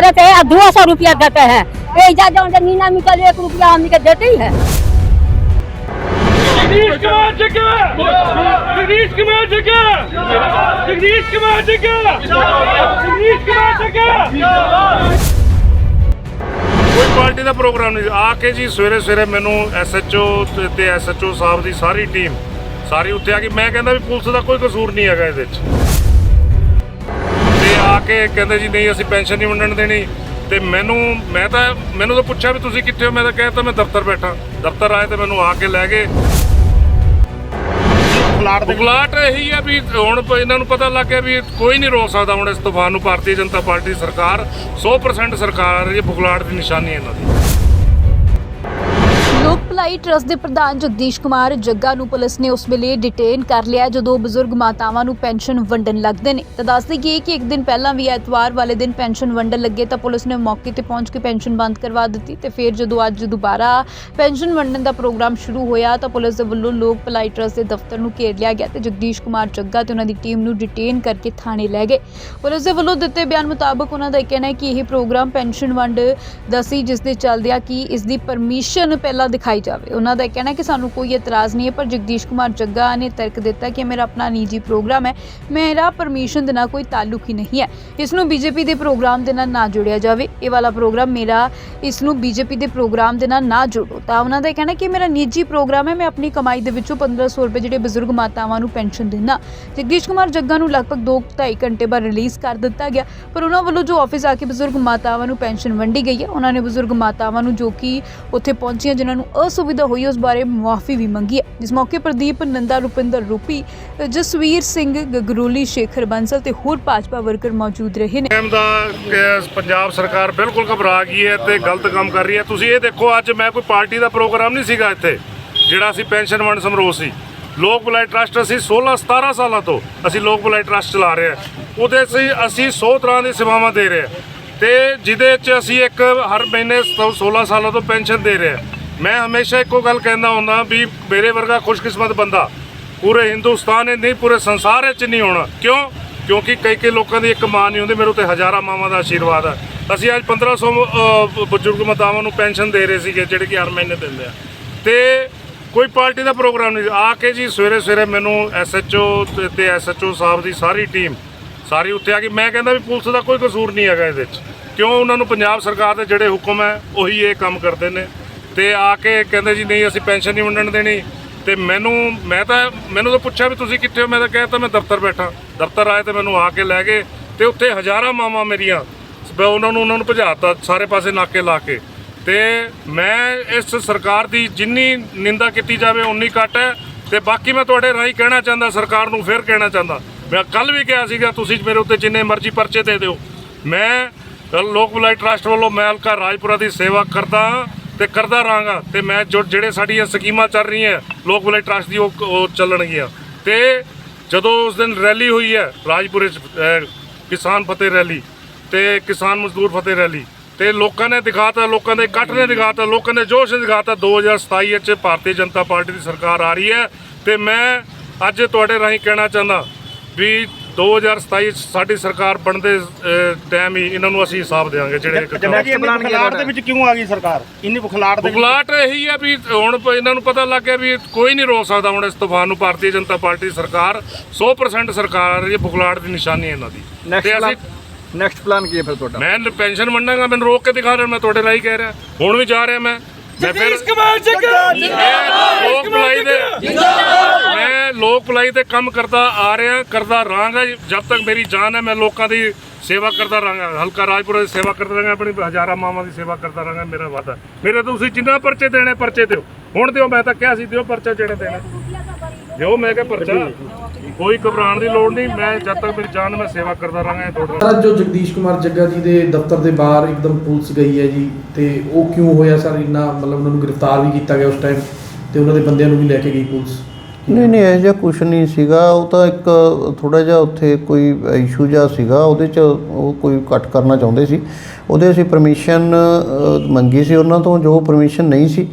औरत है दो सौ रुपया देते हैं ये जा जाओ नीना निकल एक रुपया हम के देते ही है जगदीश कुमार जग्गा जगदीश कुमार जग्गा जगदीश कुमार जग्गा जगदीश कुमार जग्गा ਕੋਈ ਪਾਰਟੀ ਦਾ ਪ੍ਰੋਗਰਾਮ ਨਹੀਂ ਆ ਕੇ ਜੀ ਸਵੇਰੇ ਸਵੇਰੇ ਮੈਨੂੰ ਐਸਐਚਓ ਤੇ ਐਸਐਚਓ ਸਾਹਿਬ ਦੀ ਸਾਰੀ ਟੀਮ ਸਾਰੀ ਉੱਥੇ ਆ ਗਈ ਮੈਂ ਕਹਿੰਦਾ ਵੀ ਪੁਲਿਸ ਦਾ ਕੋਈ ਕਸੂਰ ਨਹੀਂ ਹੈਗਾ ਇਹਦੇ ਵਿੱਚ ਤੇ ਆ ਕੇ ਕਹਿੰਦੇ ਜੀ ਨਹੀਂ ਅਸੀਂ ਪੈਨਸ਼ਨ ਨਹੀਂ ਵੰਡਣ ਦੇਣੀ। ਤੇ ਮੈਨੂੰ ਮੈਂ ਤਾਂ ਮੈਨੂੰ ਤਾਂ ਪੁੱਛਿਆ ਵੀ ਤੁਸੀਂ ਕਿੱਥੇ ਹੋ? ਮੈਂ ਤਾਂ ਕਹਿਤਾ ਮੈਂ ਦਫ਼ਤਰ ਬੈਠਾ। ਦਫ਼ਤਰ ਆਏ ਤੇ ਮੈਨੂੰ ਆ ਕੇ ਲੈ ਗਏ। ਬੁਖਲਾਟ ਇਹੀ ਹੈ ਵੀ ਹੁਣ ਇਹਨਾਂ ਨੂੰ ਪਤਾ ਲੱਗ ਗਿਆ ਵੀ ਕੋਈ ਨਹੀਂ ਰੋਕ ਸਕਦਾ। ਹੁਣ ਇਸ ਤੂਫਾਨ ਨੂੰ ਭਾਰਤੀ ਜਨਤਾ ਪਾਰਟੀ ਸਰਕਾਰ 100% ਸਰਕਾਰ ਆ ਰਹੀ ਹੈ ਬੁਖਲਾਟ ਦੀ ਨਿਸ਼ਾਨੀ ਇਹਨਾਂ ਦੀ। ਭਲਾਈ ਟਰਸਟ ਦੇ ਪ੍ਰਧਾਨ ਜਗਦੀਸ਼ ਕੁਮਾਰ ਜੱਗਾ ਨੂੰ ਪੁਲਿਸ ਨੇ ਉਸ ਵੇਲੇ ਡਿਟੇਨ ਕਰ ਲਿਆ ਜਦੋਂ ਬਜ਼ੁਰਗ ਮਾਤਾਵਾਂ ਨੂੰ ਪੈਨਸ਼ਨ ਵੰਡਣ ਲੱਗਦੇ ਨੇ। ਤਾਂ ਦੱਸ ਦਈਏ ਕਿ ਇੱਕ ਦਿਨ ਪਹਿਲਾਂ ਵੀ ਐਤਵਾਰ ਵਾਲੇ ਦਿਨ ਪੈਨਸ਼ਨ ਵੰਡਣ ਲੱਗੇ ਤਾਂ ਪੁਲਿਸ ਨੇ ਮੌਕੇ ਤੇ ਪਹੁੰਚ ਕੇ ਪੈਨਸ਼ਨ ਬੰਦ ਕਰਵਾ ਦਿੱਤੀ ਤੇ ਫਿਰ ਜਦੋਂ ਅੱਜ ਦੁਬਾਰਾ ਪੈਨਸ਼ਨ ਵੰਡਣ ਦਾ ਪ੍ਰੋਗਰਾਮ ਸ਼ੁਰੂ ਹੋਇਆ ਤਾਂ ਪੁਲਿਸ ਦੇ ਵੱਲੋਂ ਲੋਕ ਭਲਾਈ ਟਰਸਟ ਦੇ ਦਫ਼ਤਰ ਨੂੰ ਘੇਰ ਲਿਆ ਗਿਆ ਤੇ ਜਗਦੀਸ਼ ਕੁਮਾਰ ਜੱਗਾ ਤੇ ਉਹਨਾਂ ਦੀ ਟੀਮ ਨੂੰ ਡਿਟੇਨ ਕਰਕੇ ਥਾਣੇ ਲੈ ਗਏ। ਪੁਲਿਸ ਦੇ ਵੱਲੋਂ ਦਿੱਤੇ ਬਿਆਨ ਮੁਤਾਬਕ ਉਹਨਾਂ ਦਾ ਇਹ ਕਹਿਣਾ ਹੈ ਕਿ ਇਹ ਪ੍ਰੋਗਰਾਮ ਪੈਨਸ਼ਨ ਵੰਡ ਦਾ ਸੀ, ਜਿਸ ਦੇ ਚੱਲਦਿਆਂ ਕਿ ਇਸ ਦੀ ਪਰਮਿਸ਼ਨ ਪਹਿਲਾਂ ਦਿਖਾਈ ਜਾਵੇ। ਉਹਨਾਂ ਦਾ ਇਹ ਕਹਿਣਾ ਕਿ ਸਾਨੂੰ ਕੋਈ ਇਤਰਾਜ਼ ਨਹੀਂ ਹੈ, ਪਰ ਜਗਦੀਸ਼ ਕੁਮਾਰ ਜੱਗਾ ਨੇ ਤਰਕ ਦਿੱਤਾ ਕਿ ਮੇਰਾ ਆਪਣਾ ਨਿੱਜੀ ਪ੍ਰੋਗਰਾਮ ਹੈ। ਮੇਰਾ ਪਰਮਿਸ਼ਨ ਦੇ ਨਾਲ ਕੋਈ ਤਾਲੁਕ ਹੀ ਨਹੀਂ ਹੈ। ਇਸ ਨੂੰ ਬੀਜੇਪੀ ਦੇ ਪ੍ਰੋਗਰਾਮ ਦੇ ਨਾਲ ਨਾ ਜੋੜਿਆ ਜਾਵੇ। ਇਹ ਵਾਲਾ ਪ੍ਰੋਗਰਾਮ ਮੇਰਾ, ਇਸ ਨੂੰ ਬੀਜੇਪੀ ਦੇ ਪ੍ਰੋਗਰਾਮ ਦੇ ਨਾਲ ਨਾ ਜੋੜੋ। ਤਾਂ ਉਹਨਾਂ ਦਾ ਕਹਿਣਾ ਕਿ ਮੇਰਾ ਨਿੱਜੀ ਪ੍ਰੋਗਰਾਮ ਹੈ। ਮੈਂ ਆਪਣੀ ਕਮਾਈ ਦੇ ਵਿੱਚੋਂ 1500 ਰੁਪਏ ਜਿਹੜੇ ਬਜ਼ੁਰਗ ਮਾਤਾਵਾਂ ਨੂੰ ਪੈਨਸ਼ਨ ਦਿੰਦਾ। ਜਗਦੀਸ਼ ਕੁਮਾਰ ਜੱਗਾ ਨੂੰ ਲਗਭਗ 2.5 ਘੰਟੇ ਬਾਅਦ ਰਿਲੀਜ਼ ਕਰ ਦਿੱਤਾ ਗਿਆ। ਪਰ ਉਹਨਾਂ ਵੱਲੋਂ ਜੋ ਆਫਿਸ ਆ ਕੇ ਬਜ਼ੁਰਗ ਮਾਤਾਵਾਂ ਨੂੰ ਪੈਨਸ਼ਨ ਵੰਡੀ ਗਈ ਹੈ, ਉਹਨਾਂ ਨੇ ਬਜ਼ੁਰਗ ਮਾਤਾਵਾਂ ਨੂੰ ਜੋ ਕਿ ਉੱਥੇ ਪਹੁੰਚੀਆਂ, ਜਿਨ੍ਹਾਂ ਨੂੰ ਅਸੁਵਿਧਾ ਹੋਈ, ਉਸ ਬਾਰੇ ਮੁਆਫੀ ਵੀ ਮੰਗੀ ਹੈ। ਜਿਸ ਮੌਕੇ ਪ੍ਰਦੀਪ ਨੰਦਾ ਰੁਪਿੰਦਰ ਰੂਪੀ, ਜਸਵੀਰ ਸਿੰਘ ਗਗਰੂਲੀ, ਸ਼ੇਖਰ ਬੰਸਲ ਤੇ ਹੋਰ ਭਾਜਪਾ ਵਰਕਰ ਮੌਜੂਦ ਰਹੇ ਨੇ। ਟਾਈਮ ਦਾ ਪੰਜਾਬ ਸਰਕਾਰ ਬਿਲਕੁਲ ਘਬਰਾ ਗਈ ਹੈ ਤੇ ਗਲਤ ਕੰਮ ਕਰ ਰਹੀ ਹੈ। ਤੁਸੀਂ ਇਹ ਦੇਖੋ, ਅੱਜ ਮੈਂ ਕੋਈ ਪਾਰਟੀ ਦਾ ਪ੍ਰੋਗਰਾਮ ਨਹੀਂ ਸੀਗਾ ਇੱਥੇ, ਜਿਹੜਾ ਅਸੀਂ ਪੈਨਸ਼ਨ ਵੰਡ ਸਮਾਰੋਹ ਸੀ। ਲੋਕ ਭਲਾਈ ਟਰਸਟ ਅਸੀਂ 16 17 ਸਾਲਾਂ ਤੋਂ ਅਸੀਂ ਲੋਕ ਭਲਾਈ ਟਰਸਟ ਚਲਾ ਰਹੇ ਹਾਂ। ਉਹਦੇ ਅਸੀਂ ਅਸੀਂ 100 ਤਰ੍ਹਾਂ ਦੀ ਸੇਵਾਵਾਂ ਦੇ ਰਹੇ ਹਾਂ। ਤੇ ਜਿਹਦੇ 'ਚ ਅਸੀਂ ਇੱਕ ਹਰ ਮਹੀਨੇ 16 ਸਾਲਾਂ ਤੋਂ ਪੈਨਸ਼ਨ ਦੇ ਰਹੇ ਹਾਂ। ਮੈਂ ਹਮੇਸ਼ਾ ਇੱਕੋ ਗੱਲ ਕਹਿੰਦਾ ਹੁੰਦਾ ਵੀ ਮੇਰੇ ਵਰਗਾ ਖੁਸ਼ਕਿਸਮਤ ਬੰਦਾ ਪੂਰੇ ਹਿੰਦੁਸਤਾਨ ਨੇ ਨਹੀਂ ਪੂਰੇ ਸੰਸਾਰ ਵਿੱਚ ਨਹੀਂ ਹੋਣਾ ਕਿਉਂ? ਕਿਉਂਕਿ ਕਈ ਕਈ ਲੋਕਾਂ ਦੀ ਇੱਕ ਮਾਂ ਨਹੀਂ ਹੁੰਦੀ ਮੇਰੇ ਉੱਤੇ ਹਜ਼ਾਰਾਂ ਮਾਵਾਂ ਦਾ ਆਸ਼ੀਰਵਾਦ ਹੈ ਅਸੀਂ ਅੱਜ 1500 ਅਹ, ਬਜ਼ੁਰਗ ਮਾਤਾਵਾਂ ਨੂੰ ਪੈਨਸ਼ਨ ਦੇ ਰਹੇ ਸੀਗੇ ਜਿਹੜੇ ਕਿ ਹਰ ਮਹੀਨੇ ਦਿੰਦੇ ਆ। ਤੇ ਕੋਈ ਪਾਰਟੀ ਦਾ ਪ੍ਰੋਗਰਾਮ ਨਹੀਂ ਆ ਕੇ ਜੀ ਸਵੇਰੇ ਸਵੇਰੇ ਮੈਨੂੰ ਐਸਐਚਓ ਤੇ ਐਸਐਚਓ ਸਾਹਿਬ ਦੀ ਸਾਰੀ ਟੀਮ ਸਾਰੀ ਉੱਥੇ ਆ ਗਈ। ਮੈਂ ਕਹਿੰਦਾ ਵੀ ਪੁਲਿਸ ਦਾ ਕੋਈ ਕਸੂਰ ਨਹੀਂ ਹੈਗਾ ਇਹਦੇ ਵਿੱਚ। ਕਿਉਂ? ਉਹਨਾਂ ਨੂੰ ਪੰਜਾਬ ਸਰਕਾਰ ਦੇ ਜਿਹੜੇ ਹੁਕਮ ਹੈ ਉਹੀ ਇਹ ਕੰਮ ਕਰਦੇ ਨੇ। ਤੇ ਆ ਕੇ ਕਹਿੰਦੇ ਜੀ, ਨਹੀਂ, ਅਸੀਂ ਪੈਨਸ਼ਨ ਨਹੀਂ ਵੰਡਣ ਦੇਣੀ। ਤੇ ਮੈਨੂੰ, ਮੈਂ ਤਾਂ, ਮੈਨੂੰ ਤਾਂ ਪੁੱਛਿਆ ਵੀ ਤੁਸੀਂ ਕਿੱਥੇ ਹੋ? ਮੈਂ ਤਾਂ ਕਹਿਤਾ ਮੈਂ ਦਫ਼ਤਰ ਬੈਠਾ। ਦਫ਼ਤਰ ਆਏ ਤੇ ਮੈਨੂੰ ਆ ਕੇ ਲੈ ਗਏ ਤੇ ਉੱਥੇ ਹਜ਼ਾਰਾਂ ਮਾਵਾਂ ਮੇਰੀਆਂ ਉਹਨਾਂ ਨੂੰ ਉਹਨਾਂ ਨੂੰ ਭਜਾਤਾ ਸਾਰੇ ਪਾਸੇ ਨਾਕੇ ਲਾ ਕੇ। ਤੇ ਮੈਂ ਇਸ ਸਰਕਾਰ ਦੀ ਜਿੰਨੀ ਨਿੰਦਾ ਕੀਤੀ ਜਾਵੇ ਉਨੀ ਘੱਟ ਹੈ। ਤੇ ਬਾਕੀ ਮੈਂ ਤੁਹਾਡੇ ਰਾਹੀਂ ਕਹਿਣਾ ਚਾਹੁੰਦਾ, ਸਰਕਾਰ ਨੂੰ ਫਿਰ ਕਹਿਣਾ ਚਾਹੁੰਦਾ। ਮੈਂ ਕੱਲ ਵੀ ਕਿਹਾ ਸੀਗਾ, ਤੁਸੀਂ ਮੇਰੇ ਉੱਤੇ ਜਿੰਨੇ ਮਰਜ਼ੀ ਪਰਚੇ ਦੇ ਦਿਓ। ਮੈਂ, ਲੋਕ ਭਲਾਈ ਟਰਸਟ ਵੱਲੋਂ ਮੈਂ ਹਲਕਾ ਰਾਜਪੁਰਾ ਦੀ ਸੇਵਾ ਕਰਦਾ ਹਾਂ। ਤੇ ਕਰਦਾ ਰਹਾਂਗਾ ਤੇ ਮੈਂ ਜੋ ਜਿਹੜੇ ਸਾਡੀਆਂ ਸਕੀਮਾਂ ਚੱਲ ਰਹੀਆਂ, ਲੋਕ ਭਲਾਈ ਟਰਸਟ ਦੀ ਉਹ ਚੱਲਣਗੀਆਂ। ਤੇ ਜਦੋਂ ਉਸ ਦਿਨ ਰੈਲੀ ਹੋਈ ਹੈ, ਰਾਜਪੁਰੇ 'ਚ ਕਿਸਾਨ ਫਤਿਹ ਰੈਲੀ ਤੇ ਕਿਸਾਨ ਮਜ਼ਦੂਰ ਫਤਿਹ ਰੈਲੀ ਤੇ ਲੋਕਾਂ ਨੇ ਦਿਖਾਤਾ, ਲੋਕਾਂ ਦੇ ਇਕੱਠ ਨੇ ਦਿਖਾਤਾ, ਲੋਕਾਂ ਨੇ ਜੋਸ਼ ਨੇ ਦਿਖਾਤਾ 2027 ਵਿੱਚ ਭਾਰਤੀ ਜਨਤਾ ਪਾਰਟੀ ਦੀ ਸਰਕਾਰ ਆ ਰਹੀ ਹੈ। ਤੇ ਮੈਂ ਅੱਜ ਤੁਹਾਡੇ ਰਾਹੀਂ ਕਹਿਣਾ ਚਾਹੁੰਦਾ ਵੀ 2027 'ਚ ਸਾਡੀ ਸਰਕਾਰ ਬਣਦੇ ਟਾਈਮ ਹੀ ਇਹਨਾਂ ਨੂੰ ਅਸੀਂ ਹਿਸਾਬ ਦੇਵਾਂਗੇ ਜਿਹੜੇ ਜਨਾ ਜੀ ਇੰਨੀ ਬੁਖਲਾਟ ਦੇ ਵਿੱਚ ਕਿਉਂ ਆ ਗਈ ਸਰਕਾਰ? ਇੰਨੀ ਬੁਖਲਾਟ ਦੇ ਬੁਖਲਾਟ ਇਹੀ ਹੈ ਵੀ ਹੁਣ ਇਹਨਾਂ ਨੂੰ ਪਤਾ ਲੱਗ ਗਿਆ ਵੀ ਕੋਈ ਨਹੀਂ ਰੋਕ ਸਕਦਾ ਹੁਣ ਇਸ ਤੂਫਾਨ ਨੂੰ ਭਾਰਤੀ ਜਨਤਾ ਪਾਰਟੀ ਦੀ ਸਰਕਾਰ 100% ਸਰਕਾਰ ਆ ਰਹੀ ਹੈ ਬੁਖਲਾਟ ਦੀ ਨਿਸ਼ਾਨੀ ਹੈ ਇਹਨਾਂ ਦੀ। ਤੇ ਅਸੀਂ ਨੈਕਸਟ ਪਲਾਨ ਕੀ ਹੈ ਫਿਰ ਤੁਹਾਡਾ? ਮੈਂ ਪੈਨਸ਼ਨ ਵੰਡਾਂਗਾ ਮੈਨੂੰ ਰੋਕ ਕੇ ਦਿਖਾ ਰਿਹਾ ਮੈਂ ਤੁਹਾਡੇ ਰਾਹੀਂ ਕਹਿ ਰਿਹਾ। ਹੁਣ ਵੀ ਜਾ ਰਿਹਾ ਮੈਂ। ਜਗਦੀਸ਼ ਕੁਮਾਰ ਜੱਗਾ! ਜਿੰਦਾਬਾਦ ਲੋਕ ਭਲਾਈ ਦੇ ਮੈਂ ਲੋਕ ਭਲਾਈ ਤੇ ਕੰਮ ਕਰਦਾ ਆ ਰਿਹਾ ਕਰਦਾ ਰਹਾਂਗਾ। ਜਦ ਤੱਕ ਮੇਰੀ ਜਾਨ ਹੈ ਮੈਂ ਲੋਕਾਂ ਦੀ ਸੇਵਾ ਕਰਦਾ ਰਹਾਂਗਾ। ਹਲਕਾ ਰਾਜਪੁਰਾ ਦੀ ਸੇਵਾ ਕਰਦਾ ਰਹਾਂਗਾ ਆਪਣੀ ਹਜ਼ਾਰਾਂ ਮਾਵਾਂ ਦੀ ਸੇਵਾ ਕਰਦਾ ਰਹਾਂਗਾ ਮੇਰਾ ਵਾਦਾ ਮੇਰੇ ਤੁਸੀਂ ਜਿੰਨਾ ਪਰਚੇ ਦੇਣੇ ਪਰਚੇ ਦਿਓ। ਹੁਣ ਦਿਓ ਮੈਂ ਤਾਂ ਕਿਹਾ ਸੀ ਦਿਓ ਪਰਚਾ ਜਿਹੜਾ ਦੇਣਾ। ਦਿਓ ਮੈਂ ਕਿਹਾ ਪਰਚਾ। ਕੋਈ ਘਬਰਾਉਣ ਦੀ ਲੋੜ ਨਹੀਂ ਮੈਂ ਜਦ ਤੱਕ ਮੇਰੀ ਜਾਨ ਮੈਂ ਸੇਵਾ ਕਰਦਾ ਰਹਾਂਗਾ ਇਹ ਤੁਹਾਡਾ ਸਰ ਜੋ ਜਗਦੀਸ਼ ਕੁਮਾਰ ਜੱਗਾ ਜੀ ਦੇ ਦਫ਼ਤਰ ਦੇ ਬਾਹਰ ਇੱਕਦਮ ਪੁਲਿਸ ਗਈ ਹੈ ਜੀ ਤੇ ਉਹ ਕਿਉਂ ਹੋਇਆ ਸਰ? ਇੰਨਾ ਮਤਲਬ ਉਹਨਾਂ ਨੂੰ ਗ੍ਰਿਫਤਾਰ ਵੀ ਕੀਤਾ ਗਿਆ ਉਸ ਟਾਈਮ ਤੇ ਉਹਨਾਂ ਦੇ ਬੰਦਿਆਂ ਨੂੰ ਵੀ ਲੈ ਕੇ ਗਈ ਪੁਲਿਸ? ਨਹੀਂ ਨਹੀਂ ਇਹ ਜਿਹਾ ਕੁਝ ਨਹੀਂ ਸੀਗਾ। ਉਹ ਤਾਂ ਇੱਕ ਥੋੜਾ ਜਿਹਾ ਉੱਥੇ ਕੋਈ ਇਸ਼ੂ ਜਿਹਾ ਸੀਗਾ ਉਹਦੇ ਚ ਉਹ ਕੋਈ ਕੱਟ ਕਰਨਾ ਚਾਹੁੰਦੇ ਸੀ। ਉਹਦੇ ਅਸੀਂ ਪਰਮਿਸ਼ਨ ਮੰਗੀ ਸੀ ਉਹਨਾਂ ਤੋਂ ਜੋ ਪਰਮਿਸ਼ਨ ਨਹੀਂ ਸੀ।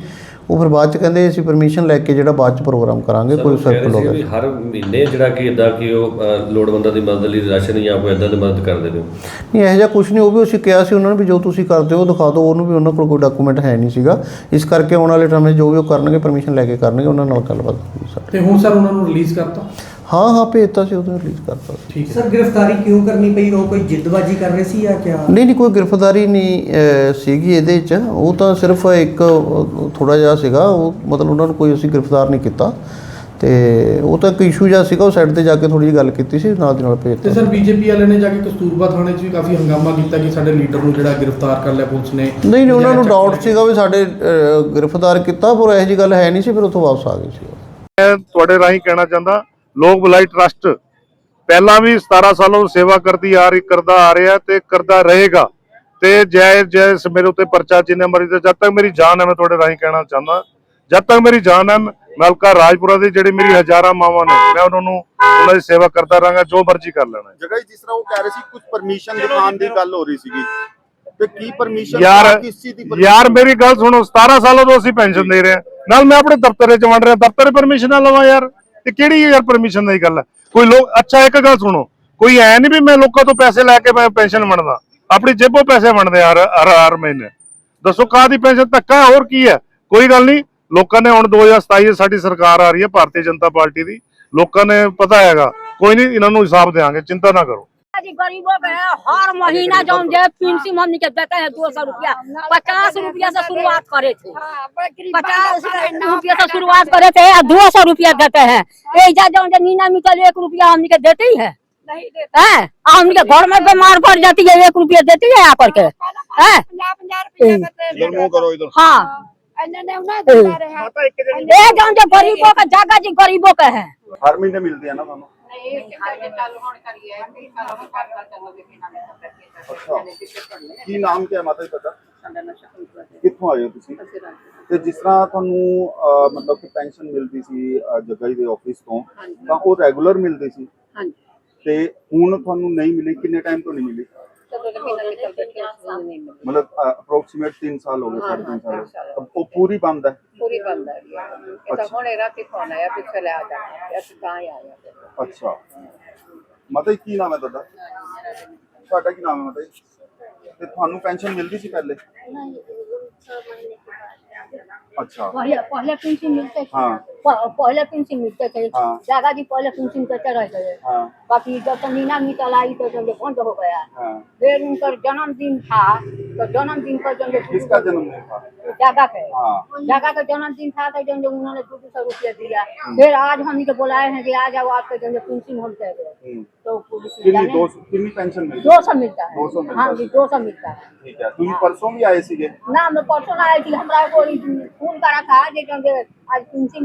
ਉਹ ਫਿਰ ਬਾਅਦ ਚ ਕਹਿੰਦੇ ਅਸੀਂ ਪਰਮਿਸ਼ਨ ਲੈ ਕੇ ਜਿਹੜਾ ਬਾਅਦ ਚ ਪ੍ਰੋਗਰਾਮ ਕਰਾਂਗੇ ਕੋਈ ਸਰਕਲ ਹੋ। ਗਿਆ ਹਰ ਮਹੀਨੇ ਜਿਹੜਾ ਕਿ ਇਦਾਂ ਕਿ ਉਹ ਲੋੜਵੰਦਾਂ ਦੀ ਮਦਦ ਲਈ ਰਾਸ਼ਨ ਜਾਂ ਕੋਈ ਇਦਾਂ ਦੀ ਮਦਦ ਕਰਦੇ ਨੇ। ਨਹੀਂ ਇਹੋ ਜਿਹਾ ਕੁਝ ਨਹੀਂ ਉਹ ਵੀ ਅਸੀਂ ਕਿਹਾ ਸੀ ਉਹਨਾਂ ਨੂੰ ਵੀ ਜੋ ਤੁਸੀਂ ਕਰਦੇ ਹੋ ਉਹ ਦਿਖਾ ਦਿਓ ਉਹਨੂੰ ਵੀ ਉਹਨਾਂ ਕੋਲ ਕੋਈ ਡਾਕੂਮੈਂਟ ਹੈ ਨਹੀਂ ਸੀਗਾ। ਇਸ ਕਰਕੇ ਆਉਣ ਵਾਲੇ ਟਾਈਮ 'ਚ ਜੋ ਵੀ ਉਹ ਕਰਨਗੇ ਪਰਮਿਸ਼ਨ ਲੈ ਕੇ ਕਰਨਗੇ ਉਹਨਾਂ ਨਾਲ ਗੱਲਬਾਤ ਹੋਊਗੀ ਸਰ। ਤੇ ਹੁਣ ਸਰ ਉਹਨਾਂ ਨੂੰ ਰਿਲੀਜ਼ ਕਰਤਾ? ਹਾਂ ਹਾਂ ਭੇਜਤਾ ਸੀ ਉਦੋਂ ਰਿਲੀਜ਼ ਕਰਤਾ ਸੀ। ਠੀਕ ਹੈ। ਸਰ ਗ੍ਰਿਫਤਾਰੀ ਕਿਉਂ ਕਰਨੀ ਪਈ? ਉਹ ਕੋਈ ਜਿੱਦਬਾਜੀ ਕਰ ਰਹੇ ਸੀ ਜਾਂ ਕਿਆ? ਨਹੀਂ ਨਹੀਂ ਕੋਈ ਗ੍ਰਿਫਤਾਰੀ ਨਹੀਂ ਅਹ, ਸੀਗੀ ਇਹਦੇ 'ਚ। ਉਹ ਤਾਂ ਸਿਰਫ ਇੱਕ ਥੋੜਾ ਜਿਹਾ ਸੀਗਾ ਉਹ ਮਤਲਬ ਉਹਨਾਂ ਨੂੰ ਕੋਈ ਅਸੀਂ ਗ੍ਰਿਫਤਾਰ ਨਹੀਂ ਕੀਤਾ। ਤੇ ਉਹ ਤਾਂ ਇੱਕ ਇਸ਼ੂ ਜਿਹਾ ਸੀਗਾ ਉਹ ਸਾਈਡ ਤੇ ਜਾ ਕੇ ਥੋੜੀ ਜਿਹੀ ਗੱਲ ਕੀਤੀ ਸੀ ਨਾਲ ਦੀ ਨਾਲ ਤੇ ਭੇਜਤਾ ਸਰ ਬੀਜੇਪੀ ਵਾਲੇ ਨੇ ਜਾ ਕੇ ਕਸਤੂਰਬਾ ਥਾਣੇ 'ਚ ਵੀ ਕਾਫੀ ਹੰਗਾਮਾ ਕੀਤਾ ਕਿ ਸਾਡੇ ਲੀਡਰ ਨੂੰ ਜਿਹੜਾ ਗ੍ਰਿਫਤਾਰ ਕਰ ਲਿਆ ਪੁਲਿਸ ਨੇ। ਨਹੀਂ ਨਹੀਂ ਉਹਨਾਂ ਨੂੰ ਡਾਊਟ। ਸੀਗਾ ਵੀ ਸਾਡੇ ਅਹ, ਗ੍ਰਿਫਤਾਰ ਕੀਤਾ ਪਰ ਇਹੋ ਜਿਹੀ ਗੱਲ ਹੈ ਨਹੀਂ ਸੀ ਫਿਰ ਉੱਥੋਂ ਵਾਪਸ ਆ ਗਏ ਸੀ ਉਹ। ਮੈਂ ਤੁਹਾਡੇ ਰਾਹੀਂ ਕਹਿਣਾ ਚਾਹੁੰਦਾ ਲੋਕ ਭਲਾਈ ਟਰਸਟ ਪਹਿਲਾਂ ਵੀ 17 ਸਾਲੋਂ ਸੇਵਾ ਕਰਦੀ ਆ ਰਹੀ ਕਰਦਾ ਆ ਰਿਹਾ ਤੇ ਕਰਦਾ ਰਹੇਗਾ। ਤੇ ਜੈ ਜੈ ਮੇਰੇ ਉੱਤੇ ਪਰਚਾ ਜਿੰਨੇ ਮਰੀ ਤੇ ਜਦ ਤੱਕ ਮੇਰੀ ਜਾਨ ਹੈ ਮੈਂ ਤੁਹਾਡੇ ਰਾਹੀਂ ਕਹਿਣਾ ਚਾਹੁੰਦਾ। ਜਦ ਤੱਕ ਮੇਰੀ ਜਾਨ ਹੈ ਮਲਕਾ ਰਾਜਪੁਰਾ ਦੀ ਜਿਹੜੀ ਮੇਰੀ ਹਜ਼ਾਰਾਂ ਮਾਵਾਂ ਨੇ ਮੈਂ ਉਹਨਾਂ ਨੂੰ ਉਹਨਾਂ ਦੀ ਸੇਵਾ ਕਰਦਾ ਰਹਾਂਗਾ ਜੋ ਮਰਜ਼ੀ ਕਰ ਲੈਣਾ ਜਗ੍ਹਾ ਜਿਸ ਤਰ੍ਹਾਂ ਉਹ ਕਹਿ ਰਹੇ ਸੀ ਕੁਝ ਪਰਮਿਸ਼ਨ ਦਿਖਾਉਣ ਦੀ ਗੱਲ ਹੋ ਰਹੀ ਸੀਗੀ। ਤੇ ਕੀ ਪਰਮਿਸ਼ਨ ਯਾਰ ਕਿਸ ਦੀ? ਯਾਰ ਮੇਰੀ ਗੱਲ ਸੁਣੋ 17 ਸਾਲਾਂ ਤੋਂ ਅਸੀਂ ਪੈਨਸ਼ਨ ਦੇ ਰਹੇ ਹਾਂ। ਨਾਲ ਮੈਂ ਆਪਣੇ ਦਫ਼ਤਰੇ ਚ ਵੰਡ ਰਿਹਾ ਦਫ਼ਤਰ ਪਰਮਿਸ਼ਨ ਨਾ ਲਵਾਂ ਯਾਰ। ਤੇ ਕਿਹੜੀ ਯਾਰ ਪਰਮਿਸ਼ਨ ਦੀ ਗੱਲ? ਹੈ ਕੋਈ ਲੋਕ, ਅੱਛਾ, ਇੱਕ ਗੱਲ ਸੁਣੋ। ਕੋਈ ਐ ਨਹੀਂ ਵੀ ਮੈਂ ਲੋਕਾਂ ਤੋਂ ਪੈਸੇ ਲੈ ਕੇ ਮੈਂ ਪੈਨਸ਼ਨ ਵੰਡਦਾ ਆਪਣੀ ਜੇਬੋਂ ਪੈਸੇ ਵੰਡਦੇ ਹਰ ਹਰ ਹਰ ਮਹੀਨੇ। ਦੱਸੋ ਕਾਹਦੀ ਪੈਨਸ਼ਨ ਧੱਕਾ ਹੋਰ ਕੀ ਹੈ? ਕੋਈ ਗੱਲ ਨਹੀਂ ਲੋਕਾਂ ਨੇ ਹੁਣ 2027 ਚ ਸਾਡੀ ਸਰਕਾਰ ਆ ਰਹੀ ਹੈ, ਭਾਰਤੀ ਜਨਤਾ ਪਾਰਟੀ ਦੀ। ਲੋਕਾਂ ਨੇ ਪਤਾ ਹੈਗਾ। ਕੋਈ ਨਹੀਂ ਇਹਨਾਂ ਨੂੰ ਹਿਸਾਬ ਦੇਵਾਂਗੇ ਚਿੰਤਾ ਨਾ ਕਰੋ। हर महीना जो जे पेंशन के देते हैं दो सौ रुपया पचास रुपया से शुरुआत करे थे। पचास रुपया से शुरुआत करे थे दो सौ रुपया देते है। ऐसा जो नीना मिटल एक रुपया हमनी देते है? हमनी के घर में बीमार पड़ जाती है एक रुपया देती है आकर के। हाँ, हाँ। गरीबों का जागा जी गरीबों का है। फार्मी मिलती है ना ਅੱਛਾ। ਕੀ ਨਾਮ ਕੀ ਹੈ ਮਾਤਾ ਜੀ ਤੁਹਾਡਾ? ਕਿੱਥੋਂ ਆਏ ਹੋ ਤੁਸੀਂ? ਤੇ। ਜਿਸ ਤਰ੍ਹਾਂ ਤੁਹਾਨੂੰ ਅਹ, ਮਤਲਬ ਕਿ ਪੈਨਸ਼ਨ ਮਿਲਦੀ ਸੀ ਅਹ, ਜੱਗਾ ਜੀ ਦੇ ਆਫਿਸ ਤੋਂ ਤਾਂ ਉਹ ਰੈਗੂਲਰ ਮਿਲਦੀ ਸੀ? ਹਾਂਜੀ। ਤੇ ਹੁਣ ਤੁਹਾਨੂੰ ਨਹੀਂ ਮਿਲੀ ਕਿੰਨੇ ਟਾਈਮ ਤੋਂ ਨਹੀਂ ਮਿਲੀ? ਮਤਲਬ ਅਪਰੋਕਸੀਮੇਟ 3 ਸਾਲ ਹੋ ਗਏ ਸਾਢੇ ਤਿੰਨ ਸਾਲ। ਹੋ ਗਏ। ਅਬ ਉਹ ਪੂਰੀ ਬੰਦ ਹੈ? ਪੂਰੀ ਬੰਦ ਹੈ। ਇਹ ਤਾਂ ਹੁਣੇ ਰਾਤੀ ਫੋਨ ਆਇਆ ਵੀ ਚਲੇ ਆ ਜਾਣਾ। ਅਸੀਂ ਤਾਂ ਹੀ ਆਏ ਅੱਛਾ ਮਾਤਾ ਜੀ ਕੀ ਨਾਮ ਹੈ ਤੁਹਾਡਾ ਤੁਹਾਡਾ ਕੀ ਨਾਮ ਹੈ ਮਾਤਾ ਜੀ ਤੇ ਤੁਹਾਨੂੰ ਪੈਨਸ਼ਨ ਮਿਲਦੀ ਸੀ ਪਹਿਲੇ अच्छा पहले पहले पेंशन मिलते थे हाँ प- पहले पेंशन मिलते थे हाँ। दादा जी पहले पेंशन देते रहते थे बाकी जब से मीना मितल आई तो जब बंद हो गया। हाँ। फिर उनका जन्मदिन था तो जन्मदिन पर जब किसका जन्मदिन था? जागा के जागा का जन्मदिन था तो जब उन्होंने दो दो सौ रुपया दिया। फिर आज हम इनको बुलाए हैं कि आ जाओ आपके जब पेंशन हम रहे हम्म। तो कितनी पेंशन मिलती दो सौ मिलता है हाँ। जी दो सौ मिलता है। ठीक है। तुम परसों भी आए सीगे? ना मैं परसों आई थी। हमारा को फ़ोन करा था आज पेंशन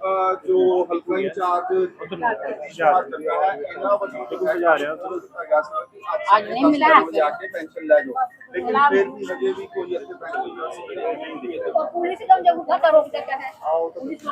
कि पूरी वापस पे गया सी ते आज जो है अ, जो अ, जो हल्का इंचार्ज इंचार्ज लगा है इना वजह से जा रहा है आज नहीं मिला है। जाके पेंशन ले जाओ लेकिन फिर भी हजे भी कोई ऐसे पेंशन नहीं दी है तो पुलिस का जब उठा रोक देता है पुलिस